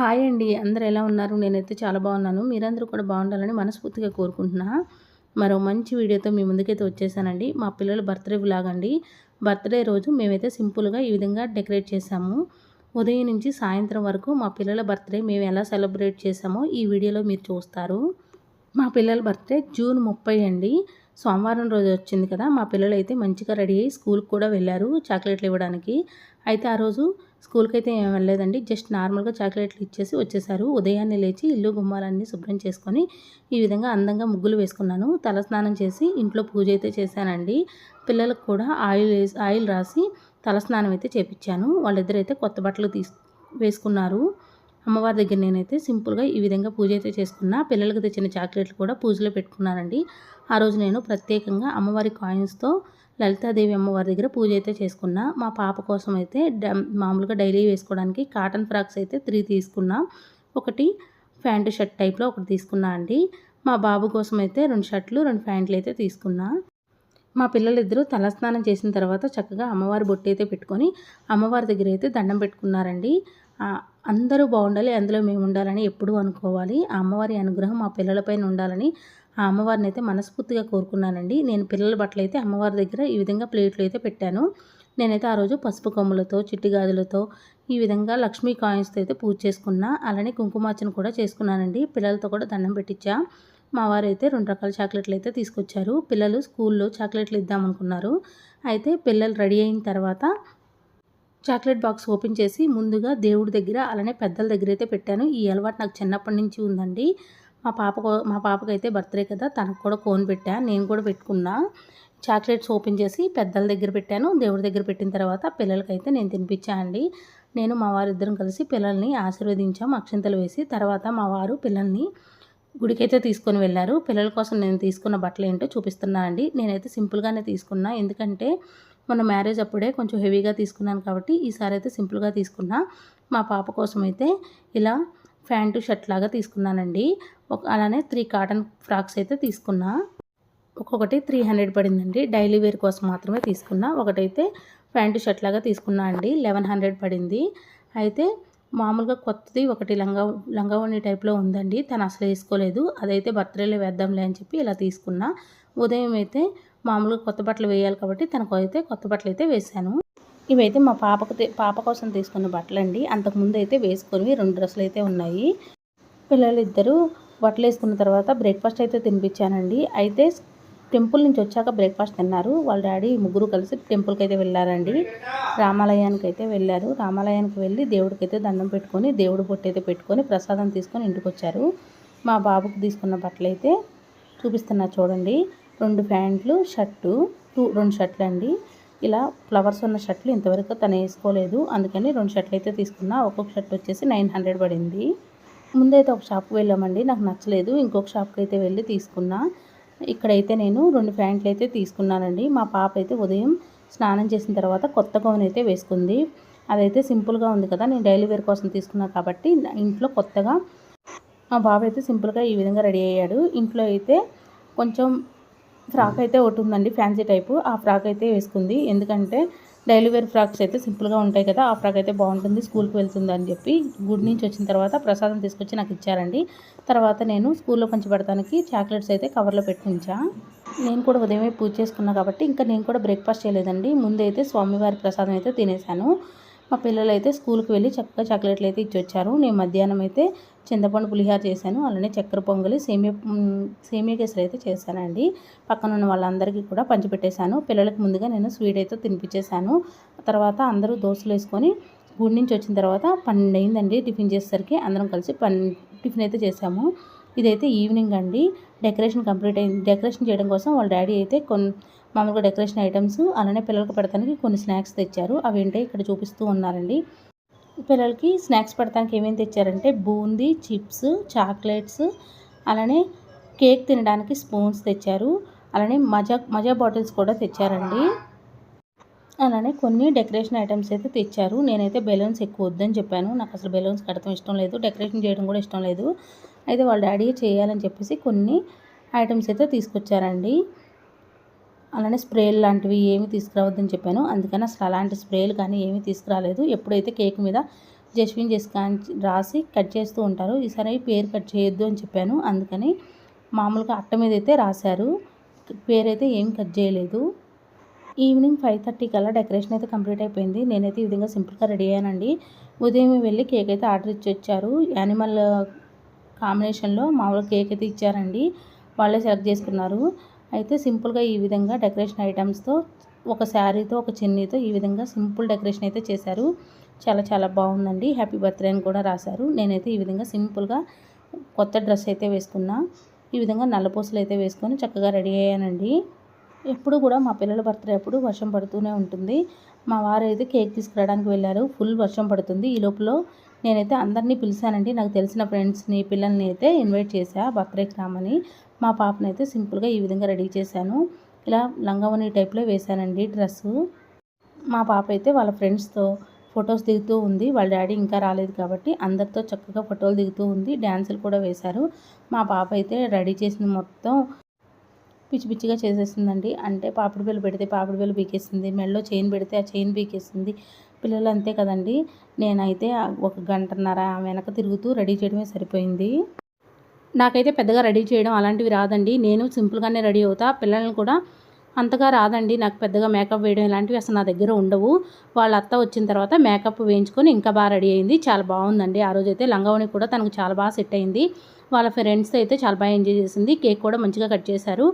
Hi అండి. అందరూ ఎలా ఉన్నారు? నేనైతే చాలా బాగున్నాను. మీరందరూ కూడా బాగుండాలని మనస్ఫూర్తిగా కోరుకుంటున్నా. మరో మంచి వీడియోతో మీ ముందుకైతే వచ్చేసానండి. మా పిల్లల బర్త్డే వ్లాగ్ అండి. బర్త్డే రోజు మేమైతే సింపుల్గా ఈ విధంగా డెకరేట్ చేసాము ఉదయం నుంచి సాయంత్రం వరకు మా పిల్లల బర్త్డే మేము ఎలా సెలబ్రేట్ చేసామో ఈ వీడియోలో మీరు చూస్తారు. మా పిల్లల బర్త్డే జూన్ ముప్పై అండి. సోమవారం రోజు వచ్చింది కదా మా పిల్లలు అయితే మంచిగా రెడీ అయ్యి స్కూల్కి కూడా వెళ్ళారు చాక్లెట్లు ఇవ్వడానికి. అయితే ఆ రోజు స్కూల్కి అయితే ఏం వెళ్ళలేదండి. జస్ట్ నార్మల్గా చాక్లెట్లు ఇచ్చేసి వచ్చేసారు. ఉదయాన్నే లేచి ఇల్లు గుమ్మాలన్నీ శుభ్రం చేసుకొని ఈ విధంగా అందంగా ముగ్గులు వేసుకున్నాను. తలస్నానం చేసి ఇంట్లో పూజ అయితే చేశానండి. పిల్లలకు కూడా ఆయిల్ ఆయిల్ రాసి తలస్నానం అయితే చేపించాను. వాళ్ళిద్దరైతే కొత్త బట్టలు తీసు వేసుకున్నారు. అమ్మవారి దగ్గర నేనైతే సింపుల్గా ఈ విధంగా పూజ అయితే చేసుకున్నా. పిల్లలకు తెచ్చిన చాక్లెట్లు కూడా పూజలో పెట్టుకున్నానండి. ఆ రోజు నేను ప్రత్యేకంగా అమ్మవారి కాయిన్స్తో లలితాదేవి అమ్మవారి దగ్గర పూజ అయితే చేసుకున్నా. మా పాప కోసం అయితే మామూలుగా డైలీ వేసుకోవడానికి కాటన్ ఫ్రాక్స్ అయితే త్రీ తీసుకున్నా. ఒకటి ప్యాంటు షర్ట్ టైప్లో ఒకటి తీసుకున్నా అండి. మా బాబు కోసం అయితే రెండు షర్ట్లు రెండు ప్యాంట్లు అయితే తీసుకున్నా. మా పిల్లలిద్దరూ తలస్నానం చేసిన తర్వాత చక్కగా అమ్మవారి బొట్టు అయితే పెట్టుకొని అమ్మవారి దగ్గర అయితే దండం పెట్టుకున్నారండి. అందరూ బాగుండాలి అందులో మేము ఉండాలని ఎప్పుడూ అనుకోవాలి. అమ్మవారి అనుగ్రహం మా పిల్లలపైన ఉండాలని ఆ అమ్మవారిని అయితే మనస్ఫూర్తిగా కోరుకున్నానండి. నేను పిల్లల బట్టలు అయితే అమ్మవారి దగ్గర ఈ విధంగా ప్లేట్లు అయితే పెట్టాను. నేనైతే ఆ రోజు పసుపు కొమ్ములతో చిట్టిగాదులతో ఈ విధంగా లక్ష్మీ కాయిన్స్తో అయితే పూజ చేసుకున్నా. అలానే కుంకుమార్చన కూడా చేసుకున్నానండి. పిల్లలతో కూడా దండం పెట్టించా మా వారు అయితే రెండు రకాల చాక్లెట్లు అయితే తీసుకొచ్చారు. పిల్లలు స్కూల్లో చాక్లెట్లు ఇద్దామనుకున్నారు. అయితే పిల్లలు రెడీ అయిన తర్వాత చాక్లెట్ బాక్స్ ఓపెన్ చేసి ముందుగా దేవుడి దగ్గర అలానే పెద్దల దగ్గర అయితే పెట్టాను. ఈ అలవాటు నాకు చిన్నప్పటి నుంచి ఉందండి. మా పాపకు మా పాపకైతే బర్త్డే కదా తనకు కూడా కోన్ పెట్టా నేను కూడా పెట్టుకున్నా. చాక్లెట్స్ ఓపెన్ చేసి పెద్దల దగ్గర పెట్టాను దేవుడి దగ్గర పెట్టిన తర్వాత పిల్లలకైతే నేను తినిపించా అండి. నేను మా వారిద్దరం కలిసి పిల్లల్ని ఆశీర్వదించాం అక్షంతలు వేసి. తర్వాత మా వారు పిల్లల్ని గుడికైతే తీసుకొని వెళ్ళారు. పిల్లల కోసం నేను తీసుకున్న బట్టలు ఏంటో చూపిస్తున్నా అండి. నేనైతే సింపుల్గానే తీసుకున్నా ఎందుకంటే మొన్న మ్యారేజ్ అప్పుడే కొంచెం హెవీగా తీసుకున్నాను కాబట్టి ఈసారి అయితే సింపుల్గా తీసుకున్నా. మా పాప కోసం అయితే ఇలా ప్యాంటు షర్ట్ లాగా తీసుకున్నానండి. ఒక అలానే త్రీ కాటన్ ఫ్రాక్స్ అయితే తీసుకున్నా. ఒక్కొక్కటి త్రీ హండ్రెడ్ పడిందండి. డైలీ వేర్ కోసం మాత్రమే తీసుకున్నా. ఒకటైతే ప్యాంటు షర్ట్ లాగా తీసుకున్నా అండి. లెవెన్ హండ్రెడ్ పడింది. అయితే మామూలుగా కొత్తది ఒకటి లంగా లంగావణి టైప్లో ఉందండి. తను అసలు వేసుకోలేదు. అదైతే బర్త్డేలో వేద్దాంలే అని చెప్పి ఇలా తీసుకున్నా. ఉదయం అయితే మామూలుగా కొత్త బట్టలు వేయాలి కాబట్టి తనకు అయితే కొత్త బట్టలు అయితే వేశాను. ఇవైతే మా పాపకు పాప కోసం తీసుకున్న బట్టలు అండి అంతకుముందు అయితే వేసుకొని రెండు డ్రెస్సులు అయితే ఉన్నాయి. పిల్లలు ఇద్దరు బట్టలు వేసుకున్న తర్వాత బ్రేక్ఫాస్ట్ అయితే తినిపించానండి. అయితే టెంపుల్ నుంచి వచ్చాక బ్రేక్ఫాస్ట్ తిన్నారు. వాళ్ళ డాడీ ముగ్గురు కలిసి టెంపుల్కి అయితే వెళ్ళారండి. రామాలయానికి అయితే వెళ్ళారు. రామాలయానికి వెళ్ళి దేవుడికి అయితే దండం పెట్టుకొని దేవుడు బొట్టు అయితే పెట్టుకొని ప్రసాదం తీసుకొని ఇంటికి వచ్చారు మా బాబుకు తీసుకున్న బట్టలు అయితే చూపిస్తున్నా చూడండి. రెండు ప్యాంట్లు షర్టు టూ రెండు షర్ట్లు అండి ఇలా ఫ్లవర్స్ ఉన్న షర్ట్లు ఇంతవరకు తను వేసుకోలేదు. అందుకని రెండు షర్ట్లు అయితే తీసుకున్నా. ఒక్కొక్క షర్ట్ వచ్చేసి నైన్ హండ్రెడ్ పడింది. ముందైతే ఒక షాప్కి వెళ్ళామండి. నాకు నచ్చలేదు. ఇంకొక షాప్కి అయితే వెళ్ళి తీసుకున్నా. ఇక్కడైతే నేను రెండు ప్యాంట్లు అయితే తీసుకున్నానండి. మా పాప అయితే ఉదయం స్నానం చేసిన తర్వాత కొత్త గౌన్ అయితే వేసుకుంది. అదైతే సింపుల్గా ఉంది కదా. నేను డైలీ వేర్ కోసం తీసుకున్నా కాబట్టి ఇంట్లో కొత్తగా మా బాబు అయితే సింపుల్గా ఈ విధంగా రెడీ అయ్యాడు. ఇంట్లో అయితే కొంచెం ఫ్రాక్ అయితే ఒకటి ఉందండి ఫ్యాన్సీ టైపు. ఆ ఫ్రాక్ అయితే వేసుకుంది. ఎందుకంటే డైలీ వేర్ ఫ్రాక్స్ అయితే సింపుల్గా ఉంటాయి కదా ఆ ఫ్రాక్ అయితే బాగుంటుంది స్కూల్కి వెళ్తుంది అని చెప్పి గుడి నుంచి వచ్చిన తర్వాత ప్రసాదం తీసుకొచ్చి నాకు ఇచ్చారండి. తర్వాత నేను స్కూల్లో పంచిపెడతానికి చాక్లెట్స్ అయితే కవర్లో పెట్టించా నేను కూడా ఉదయమే పూజ చేసుకున్నా కాబట్టి ఇంకా నేను కూడా బ్రేక్ఫాస్ట్ చేయలేదండి. ముందైతే స్వామివారి ప్రసాదం అయితే తినేసాను. మా పిల్లలు అయితే స్కూల్కి వెళ్ళి చక్కగా చాక్లెట్లు అయితే ఇచ్చి వచ్చారు నేను మధ్యాహ్నం అయితే చింతపండు పులిహార చేశాను. అలానే చక్కెర పొంగలి సేమియా సేమియా కేసరి అయితే చేశానండి. పక్కన ఉన్న వాళ్ళందరికీ కూడా పంచిపెట్టేశాను. పిల్లలకు ముందుగా నేను స్వీట్ అయితే తినిపించేశాను తర్వాత అందరూ దోశలు వేసుకొని గుడి నుంచి వచ్చిన తర్వాత పన్నెండు అయిందండి టిఫిన్ చేసేసరికి. అందరం కలిసి పన్ టిఫిన్ అయితే చేసాము. ఇదైతే ఈవినింగ్ అండి. డెకరేషన్ కంప్లీట్ అయింది డెకరేషన్ చేయడం కోసం వాళ్ళ డాడీ అయితే కొన్ని మామూలుగా డెకరేషన్ ఐటమ్స్ అలానే పిల్లలకు పెడతానికి కొన్ని స్నాక్స్ తెచ్చారు. అవి ఏంటో ఇక్కడ చూపిస్తూ ఉన్నారండి. పిల్లలకి స్నాక్స్ పెడతానికి ఏమేమి తెచ్చారంటే బూందీ చిప్స్ చాక్లెట్స్ అలానే కేక్ తినడానికి స్పూన్స్ తెచ్చారు. అలానే మజా మజా బాటిల్స్ కూడా తెచ్చారండి. అలానే కొన్ని డెకరేషన్ ఐటమ్స్ అయితే తెచ్చారు. నేనైతే బెలూన్స్ ఎక్కువ వద్దని చెప్పాను. నాకు అసలు బెలూన్స్ కడతాం ఇష్టం లేదు డెకరేషన్ చేయడం కూడా ఇష్టం లేదు. అయితే వాళ్ళ డాడీ చేయాలని చెప్పేసి కొన్ని ఐటమ్స్ అయితే తీసుకొచ్చారండి. అలానే స్ప్రేలు లాంటివి ఏమి తీసుకురావద్దని చెప్పాను. అందుకని అసలు అలాంటి స్ప్రేలు కానీ ఏమీ తీసుకురాలేదు. ఎప్పుడైతే కేక్ మీద జస్విన్ జస్కా రాసి కట్ చేస్తూ ఉంటారు ఈసారి పేరు కట్ చేయొద్దు అని చెప్పాను. అందుకని మామూలుగా అట్ట మీద అయితే రాశారు. పేరైతే ఏం కట్ చేయలేదు. ఈవినింగ్ ఫైవ్ థర్టీ కల్లా డెకరేషన్ అయితే కంప్లీట్ అయిపోయింది. నేనైతే ఈ విధంగా సింపుల్గా రెడీ అయ్యానండి. ఉదయం వెళ్ళి కేక్ అయితే ఆర్డర్ ఇచ్చి వచ్చారు. యానిమల్ కాంబినేషన్లో మామూలుగా కేక్ అయితే ఇచ్చారండి. వాళ్ళే సెలెక్ట్ చేసుకున్నారు. అయితే సింపుల్గా ఈ విధంగా డెకరేషన్ ఐటమ్స్తో ఒక శారీతో ఒక చిన్నీతో ఈ విధంగా సింపుల్ డెకరేషన్ అయితే చేశారు. చాలా చాలా బాగుందండి. హ్యాపీ బర్త్డే అని కూడా రాశారు. నేనైతే ఈ విధంగా సింపుల్గా కొత్త డ్రెస్ అయితే వేసుకున్నా. ఈ విధంగా నల్లపూసలు అయితే వేసుకొని చక్కగా రెడీ అయ్యానండి. ఎప్పుడు కూడా మా పిల్లల బర్త్డే అప్పుడు వర్షం పడుతూనే ఉంటుంది. మా వారు అయితే కేక్ తీసుకురావడానికి వెళ్ళారు. ఫుల్ వర్షం పడుతుంది. ఈ లోపల నేనైతే అందరినీ పిలిచానండి. నాకు తెలిసిన ఫ్రెండ్స్ని పిల్లల్ని అయితే ఇన్వైట్ చేశా బర్త్డేకి రామని. మా పాపనైతే అయితే సింపుల్గా ఈ విధంగా రెడీ చేశాను. ఇలా లంగావని టైప్లో వేశానండి డ్రెస్సు. మా పాప అయితే వాళ్ళ ఫ్రెండ్స్తో ఫొటోస్ దిగుతూ ఉంది. వాళ్ళ డాడీ ఇంకా రాలేదు కాబట్టి అందరితో చక్కగా ఫోటోలు దిగుతూ ఉంది. డ్యాన్సులు కూడా వేశారు. మా పాప అయితే రెడీ చేసిన మొత్తం పిచ్చి పిచ్చిగా చేసేసిందండి. అంటే పాపిడి బిల్లు పెడితే పాపిడి బిల్లు బీకేసింది మెడలో చైన్ పెడితే ఆ చైన్ బీకేసింది పిల్లలు అంతే కదండి. నేనైతే ఒక గంటన్నర వెనక తిరుగుతూ రెడీ చేయడమే సరిపోయింది. నాకైతే పెద్దగా రెడీ చేయడం అలాంటివి రాదండి. నేను సింపుల్గానే రెడీ అవుతా. పిల్లల్ని కూడా అంతగా రాదండి. నాకు పెద్దగా మేకప్ వేయడం ఇలాంటివి అసలు నా దగ్గర ఉండవు. వాళ్ళ అత్త వచ్చిన తర్వాత మేకప్ వేయించుకొని ఇంకా బాగా రెడీ అయింది. చాలా బాగుందండి. ఆ రోజైతే లంగావణి కూడా తనకు చాలా బాగా సెట్ అయింది. వాళ్ళ ఫ్రెండ్స్తో అయితే చాలా బాగా ఎంజాయ్ చేసింది. కేక్ కూడా మంచిగా కట్ చేశారు.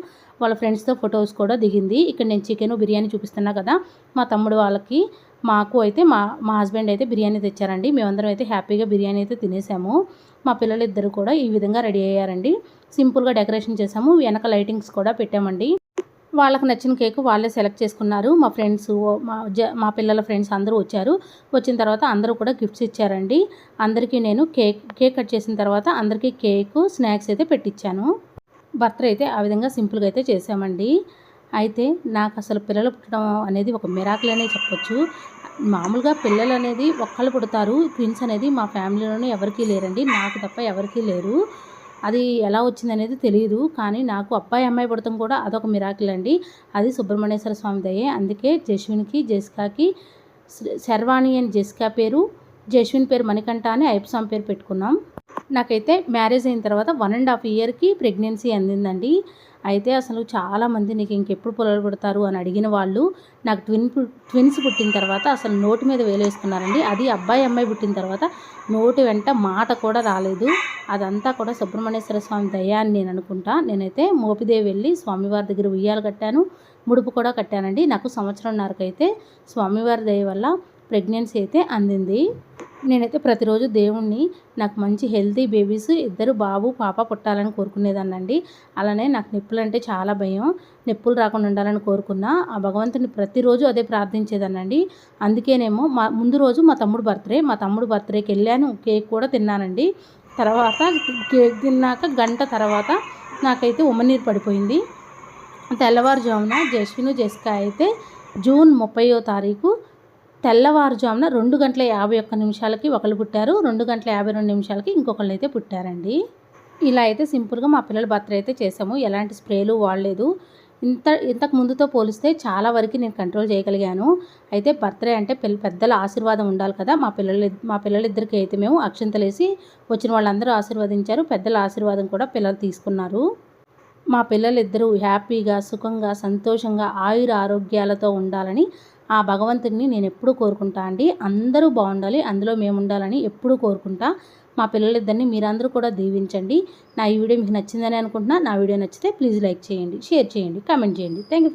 వాళ్ళ ఫ్రెండ్స్తో ఫొటోస్ కూడా దిగింది. ఇక్కడ నేను చికెన్ బిర్యానీ చూపిస్తున్నా కదా మా తమ్ముడు వాళ్ళకి. మాకు అయితే మా మా హస్బెండ్ అయితే బిర్యానీ తెచ్చారండి. మేమందరం అయితే హ్యాపీగా బిర్యానీ అయితే తినేసాము. మా పిల్లలిద్దరు కూడా ఈ విధంగా రెడీ అయ్యారండి. సింపుల్గా డెకరేషన్ చేసాము. వెనక లైటింగ్స్ కూడా పెట్టామండి. వాళ్ళకి నచ్చిన కేక్ వాళ్ళే సెలెక్ట్ చేసుకున్నారు. మా ఫ్రెండ్స్ మా జ మా పిల్లల ఫ్రెండ్స్ అందరూ వచ్చారు. వచ్చిన తర్వాత అందరూ కూడా గిఫ్ట్స్ ఇచ్చారండి. అందరికీ నేను కేక్ కేక్ కట్ చేసిన తర్వాత అందరికీ కేక్ స్నాక్స్ అయితే పెట్టించాను బర్త్డే అయితే ఆ విధంగా సింపుల్గా అయితే చేసామండి. అయితే నాకు అసలు పిల్లలు పుట్టడం అనేది ఒక మిరాకిల్ అనే చెప్పొచ్చు. మామూలుగా పిల్లలు అనేది ఒక్కళ్ళు పుడతారు ట్విన్స్ అనేది మా ఫ్యామిలీలోనే ఎవరికీ లేరండి నాకు తప్ప ఎవరికీ లేరు. అది ఎలా వచ్చింది అనేది తెలియదు కానీ నాకు అబ్బాయి అమ్మాయి పుడతాం కూడా అదొక మిరాకిల్ అండి. అది సుబ్రహ్మణ్యేశ్వర స్వామి దయ్యే అందుకే జస్విన్కి జెస్కాకి శర్వాణి అని జెస్కా పేరు. జస్విన్ పేరు మణికంఠ అని ఐప్సామ్ పేరు పెట్టుకున్నాం. నాకైతే మ్యారేజ్ అయిన తర్వాత వన్ అండ్ హాఫ్ ఇయర్కి ప్రెగ్నెన్సీ అందిందండి. అయితే అసలు చాలామంది నీకు ఇంకెప్పుడు పొలలు పుడతారు అని అడిగిన వాళ్ళు నాకు ట్విన్ ట్విన్స్ పుట్టిన తర్వాత అసలు నోటి మీద వేలేసుకున్నారండి అది అబ్బాయి అమ్మాయి పుట్టిన తర్వాత నోటి వెంట మాట కూడా రాలేదు. అదంతా కూడా సుబ్రహ్మణ్యేశ్వర స్వామి దయా అని నేను అనుకుంటా. నేనైతే మోపిదేవి వెళ్ళి స్వామివారి దగ్గర ఉయ్యాలు కట్టాను ముడుపు కూడా కట్టానండి. నాకు సంవత్సరంన్నరకైతే స్వామివారి దయ వల్ల ప్రెగ్నెన్సీ అయితే అందింది. నేనైతే ప్రతిరోజు దేవుణ్ణి నాకు మంచి హెల్తీ బేబీస్ ఇద్దరు బాబు పాప పుట్టాలని కోరుకునేదాన్నండి. అలానే నాకు నొప్పులు అంటే చాలా భయం. నొప్పులు రాకుండా ఉండాలని కోరుకున్నా ఆ భగవంతుని ప్రతిరోజు అదే ప్రార్థించేదానండి అందుకేనేమో మా ముందు రోజు మా తమ్ముడు బర్త్డే మా తమ్ముడు బర్త్డేకి వెళ్ళాను కేక్ కూడా తిన్నానండి. తర్వాత కేక్ తిన్నాక గంట తర్వాత నాకైతే ఉమ్మనీరు పడిపోయింది. తెల్లవారుజామున జస్విను జెస్కా అయితే జూన్ ముప్పయో తారీఖు తెల్లవారుజామున రెండు గంటల యాభై ఒక్క నిమిషాలకి ఒకళ్ళు పుట్టారు రెండు గంటల యాభై రెండు నిమిషాలకి ఇంకొకళ్ళు అయితే పుట్టారండి. ఇలా అయితే సింపుల్గా మా పిల్లల బర్త్డే అయితే చేసాము ఎలాంటి స్ప్రేలు వాడలేదు. ఇంత ఇంతకు ముందుతో పోలిస్తే చాలా వరకు నేను కంట్రోల్ చేయగలిగాను. అయితే బర్త్డే అంటే పిల్ల పెద్దల ఆశీర్వాదం ఉండాలి కదా. మా పిల్లలు మా పిల్లలిద్దరికి అయితే మేము అక్షంతలేసి వచ్చిన వాళ్ళందరూ ఆశీర్వదించారు. పెద్దల ఆశీర్వాదం కూడా పిల్లలు తీసుకున్నారు. మా పిల్లలిద్దరూ హ్యాపీగా సుఖంగా సంతోషంగా ఆయుర ఆరోగ్యాలతో ఉండాలని ఆ భగవంతుడిని నేను ఎప్పుడు కోరుకుంటా అండి. అందరూ బాగుండాలి అందులో మేము ఉండాలని ఎప్పుడూ కోరుకుంటా. మా పిల్లలిద్దరిని మీరందరూ కూడా దీవించండి. నా ఈ వీడియో మీకు నచ్చిందని అనుకుంటున్నా. నా వీడియో నచ్చితే ప్లీజ్ లైక్ చేయండి షేర్ చేయండి కామెంట్ చేయండి. Thank you